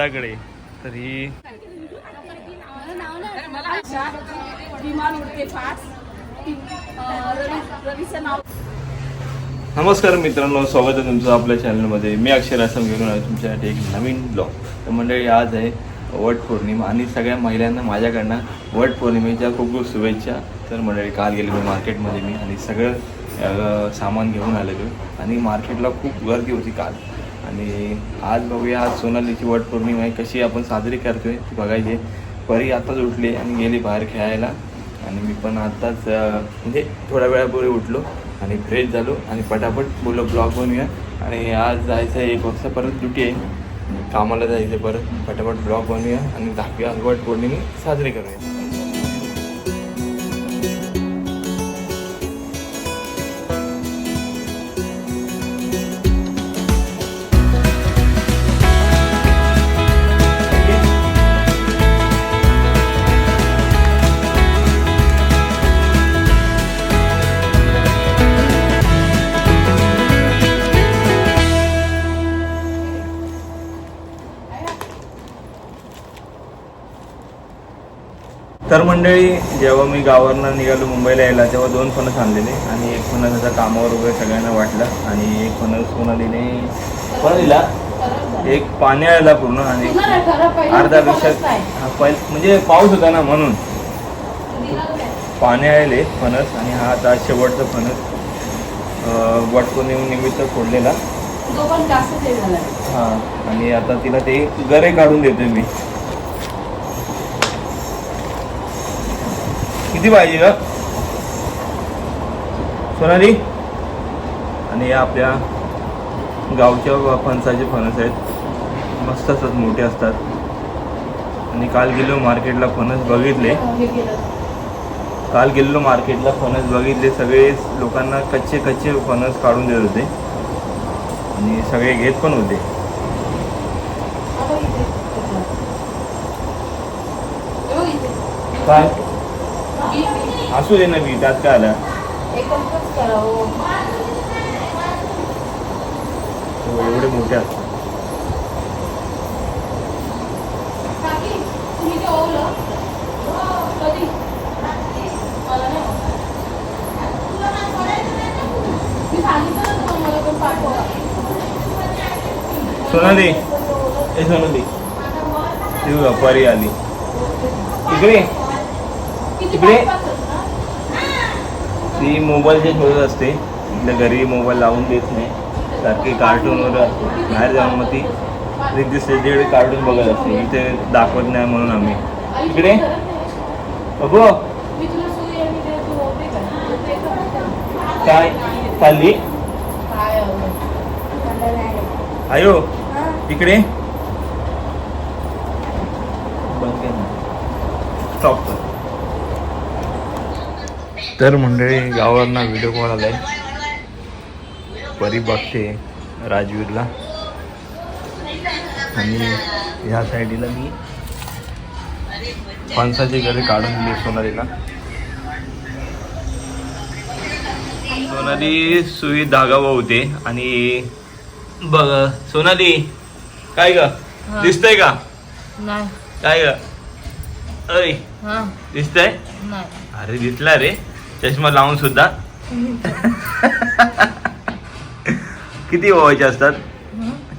घाटाकडे तर ही नमस्कार मित्रांनो स्वागत आहे तुमचं आपल्या चॅनलमध्ये मी अक्षर असं घेऊन आलो तुमच्यासाठी एक नवीन ब्लॉग तर मंडळी आज आहे वट पौर्णिमा आणि सगळ्या महिलांना माझ्याकडनं वट पौर्णिमेच्या खूप खूप शुभेच्छा. तर मंडळी काल गेलेलो मार्केटमध्ये मी आणि सगळं सामान घेऊन आलेलो. आणि मार्केटला खूप गर्दी होती काल. आणि आज बघूया आज सोनालीची वट पौर्णिमा आहे. कशी आपण साजरी करतोय ती बघायची परी आताच उठली आणि गेली बाहेर खेळायला. आणि मी पण आत्ताच म्हणजे थोड्या वेळापूर्वी उठलो आणि फ्रेश झालो आणि पटापट बोललो ब्लॉग बनूया आणि आज जायचं आहे एक वाजता परत ड्युटी आहे. कामाला जायचं परत. पटापट ब्लॉग बनवूया आणि दहावी वट पौर्णिमा साजरी करूया. तर मंडळी जेव्हा मी गावावरनं निघालो मुंबईला यायला तेव्हा दोन फणस आणलेले. आणि एक फणस आता कामावर वगैरे सगळ्यांना वाटलं. आणि एक फणस सोनालीने कोणा दिला एक पाण्याला पूर्ण. आणि अर्धा पेक्षा हा म्हणजे पाऊस होता ना म्हणून. पाणी आले फणस. आणि हा आता शेवटचा फणस. वटपौर्णिमेनिमित्त फोडलेला. पण हा आणि आता तिला ते गरे काढून देतोय मी. किती पाहिजे का सोनाली? आणि या आपल्या गावच्या फणसाचे फणस आहेत. मस्त असतात मोठे असतात. आणि काल गेलो मार्केटला फणस बघितले. केलं गेलेलो मार्केटला फणस बघितले. सगळे लोकांना कच्चे कच्चे फणस काढून देत होते. आणि सगळे घेत पण होते. काय? असू दे ना बी त्यात काय आलं? हो, एवढे मोठे असतात. मी पाठवा. सोनाली. ए सोनाली. ती बघा, परी आली. इकडे. इकडे? ती मोबाईलचे शोधत असते. इथल्या घरी मोबाईल लावून देत नाही. सारखी कार्टून वगैरे असते बाहेर जाऊन मग ती एक दिवस कार्टून बघत असते. इथे दाखवत नाही म्हणून आम्ही. इकडे? बघू काय? चालली आयो. इकडे? स्टॉप तर मंडळी गावावरनं व्हिडिओ कॉल आलाय. परी बघते राजवीरला. आणि ह्या साईडला मी फणसाची घरी काढून दिली सोनालीला. सोनाली सुई धागा होते आणि बघ सोनाली काय ग? दिसतंय का? नाही. काय ग? हा. दिसतंय? नाही. अरे दिसला रे. चष्मा लावून सुद्धा. किती ओवायचे असतात?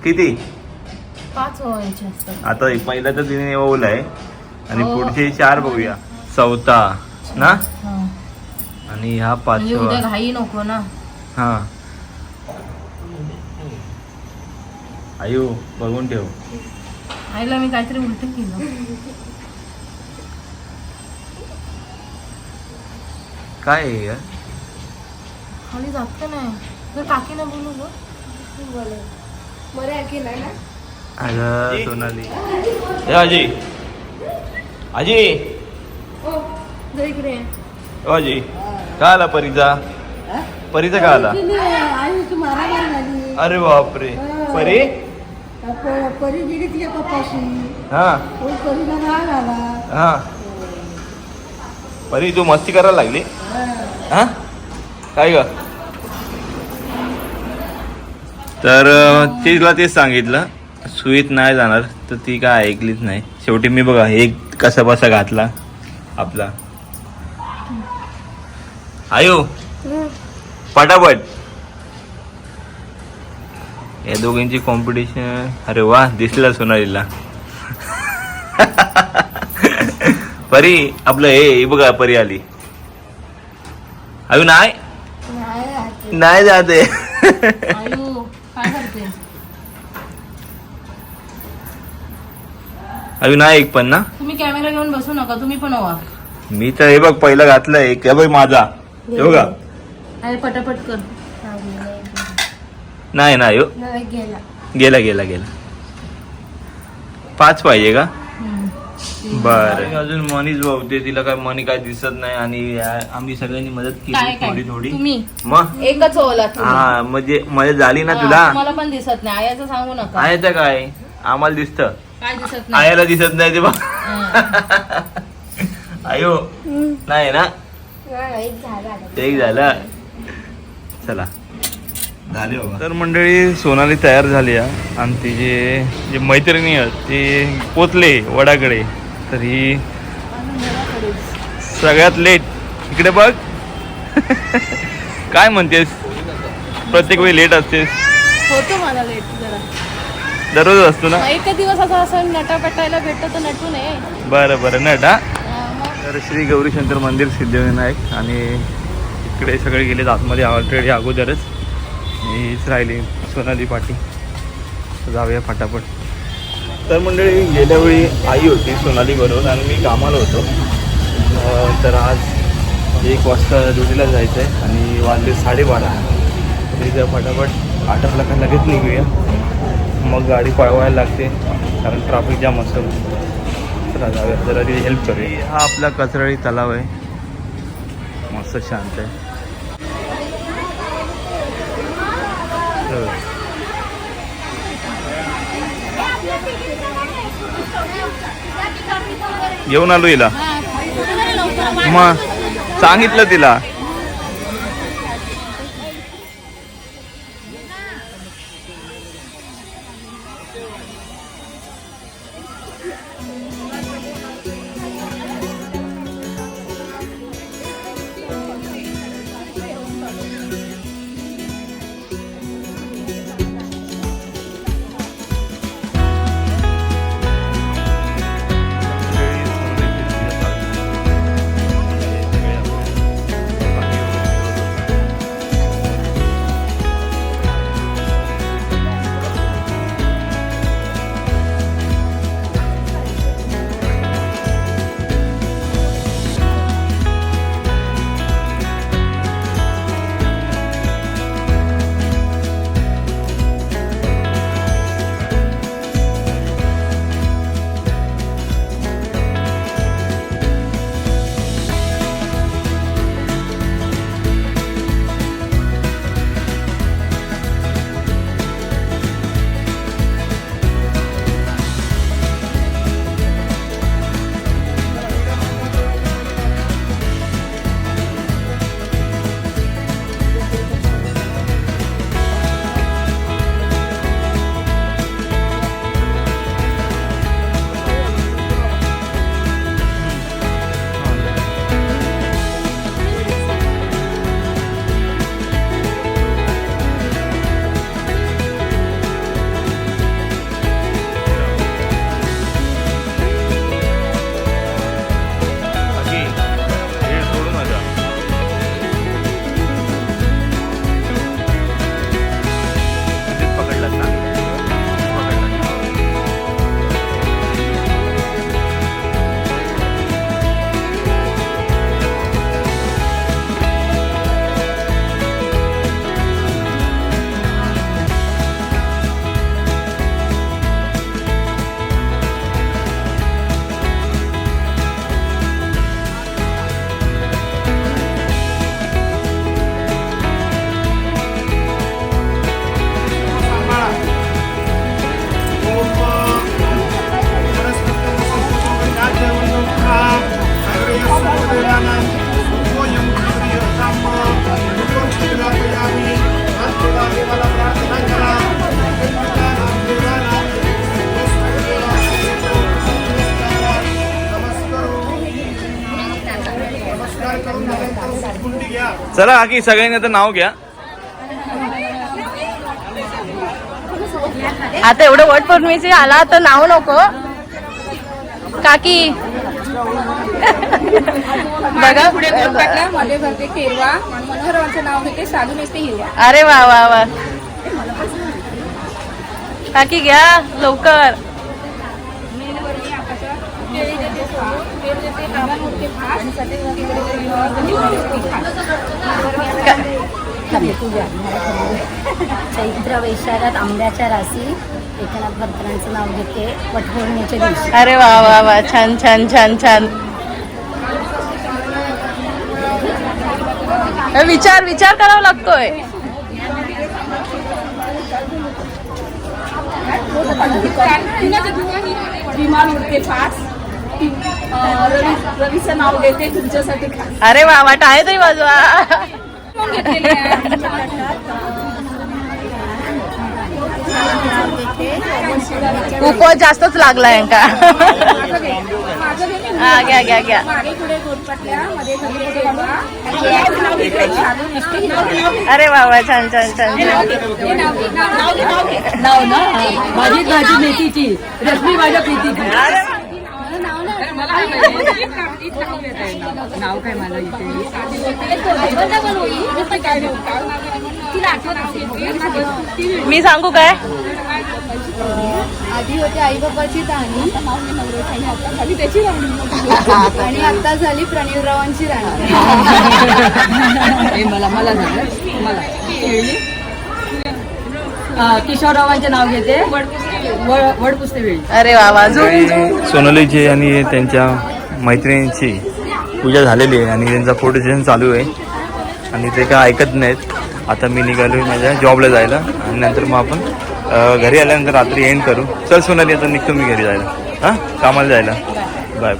किती? पाच व्हायचे असतात. आता पहिला तर तिने ओवलाय आणि हो. पुढचे चार बघूया. चौथा ना? हा. आणि हा म्हणजे पाचवा घाई नको ना. हा. आयु बघून ठेव. आईला मी काहीतरी उलट केलं. काय आहे यार? खाली जात का नाही तर काकीला बोलू ग अगं सोनाली. ए आजी. आजी. ओ जर इकडे. ओ आजी. का आला परीचा परीचा का आला? अरे बापरे. परी? परी गेली तिच्या पप्पाशी हा. तो परीला राग आला. हा. परी तू मस्ती करायला लागली. हा? काय ग? तर तिला तेच सांगितलं. सुईत नाही जाणार तर ती काय ऐकलीच नाही. शेवटी मी बघा एक कसा बसा घातला आपला. आयो पटापट. या दोघींची कॉम्पिटिशन अरे वा दिसला सोनालीला. परी आपलं हे बघा परी आली. अयो नाही नाही जाते. आयु काय करते? अयो नाही एक पण ना? तुम्ही कॅमेरा घेऊन बसू नका तुम्ही पण हवा मी तर हे बघ पहिला घातलंय एक. हे बघ माझा. हे बघा. अरे पटापट कर. नाही नाही हो. गेला. गेला गेला गेला. पाच पाहिजे का. बर. अजून मनीच भावते तिला काय मनी काय दिसत नाही आणि आम्ही सगळ्यांनी मदत केली काय थोडी थोडी. तुम्ही? मग? एकच ओला तुम्ही. हा म्हणजे मदत झाली ना तुला? तुम्हाला पण दिसत नाही. आयाचं सांगू नका. आयाचं काय? आम्हाला दिसत. काय दिसत नाही? आयाला दिसत नाही ते बघ. हा. आयो नाही ना? एक झालं. चला. झाले बाबा. तर मंडळी सोनाली तयार झाली आहे. आणि तिचे जे मैत्रिणी आहेत ते पोचले वडाकडे. तर ही सगळ्यात लेट इकडे बघ. काय म्हणतेस? प्रत्येक वेळी लेट असतेस. होतो मला लेट जरा. दररोज असतो ना? एक दिवस असं असं नटा पेटायला भेटत तर नटू नये. बरं बरं नट हा. तर श्री गौरी शंकर मंदिर सिद्धिविनायक आणि इकडे सगळे गेले आतमध्ये ऑलरेडी अगोदरच. हीच राहिली सोनाली पाटी जाऊया फटाफट. तर मंडळी गेल्या वेळी आई होती सोनाली बरोबर आणि मी कामाला होतो. तर आज एक वाजता ड्युटीला जायचं आहे आणि वाजले साडेबारा. तरी जर फटाफट आटपला का लगेच निघूया. मग गाडी पळवायला लागते कारण ट्राफिक जाम असतं. जाऊया. जरा ती हेल्प करूया. हा आपला कचराळी तलाव आहे. मस्त शांत आहे. घेऊन आलो हिला. मग सांगितलं तिला. चला काकी सगळ्यांनी आता नाव घ्या. आता एवढं वट पौर्णिमेचे आला तर नाव नको. काकी. बघा. पुढे मध्ये भरते केरवा मनोहरवांचं नाव घेते साधू नेसते हिरवा अरे वा वा वा. काकी घ्या लवकर मेणवरती आकाशात केळी देते फळ, पेरू देते आंबा मोठे भात, आणि सफेद रंगाचे देते फळ, आणि मोठी खात. चैत्र वैशाखात आंब्याच्या राशी एकनाथ भरतरांचं नाव घेते. वटपौर्णिमेच्या दिवशी. अरे वा वा वा. छान छान छान छान. विचार विचार करावा लागतोय? विमान उडते फास अं, रवी रवीचं नाव घेते तुमच्यासाठी अरे वा वा टाळे तरी वाजवा कोण घेतलेली आहे? उपवास जास्तच लागला यांका माझं घे. माझं घे मी हा घ्या घ्या घ्या. अरे वा वा छान छान छान छान. नाव ना माझी भाजी मेथीची रश्मी माझ्या प्रीतीची नाव काय मला इथे तिला आठवत असेल. मी सांगू काय? आधी होते आई बाबाची कहाणी आणि त्याची राहणी आणि आता झाली प्रणीलरावांची राणी. मला मला झालं. मला किशोररावांचे नाव घेते. अरे वा सोनलीची आणि त्यांच्या मैत्रिणींची पूजा झालेली आहे आणि त्यांचा फोटो सेशन चालू आहे. आणि ते काय ऐकत नाहीत. आता मी निघालो माझ्या जॉबला जायला. आणि नंतर मग आपण घरी आल्यानंतर रात्री एंड करू. चल सोनाली आता निघतो मी घरी जायला. हां? कामाला जायला. बाय.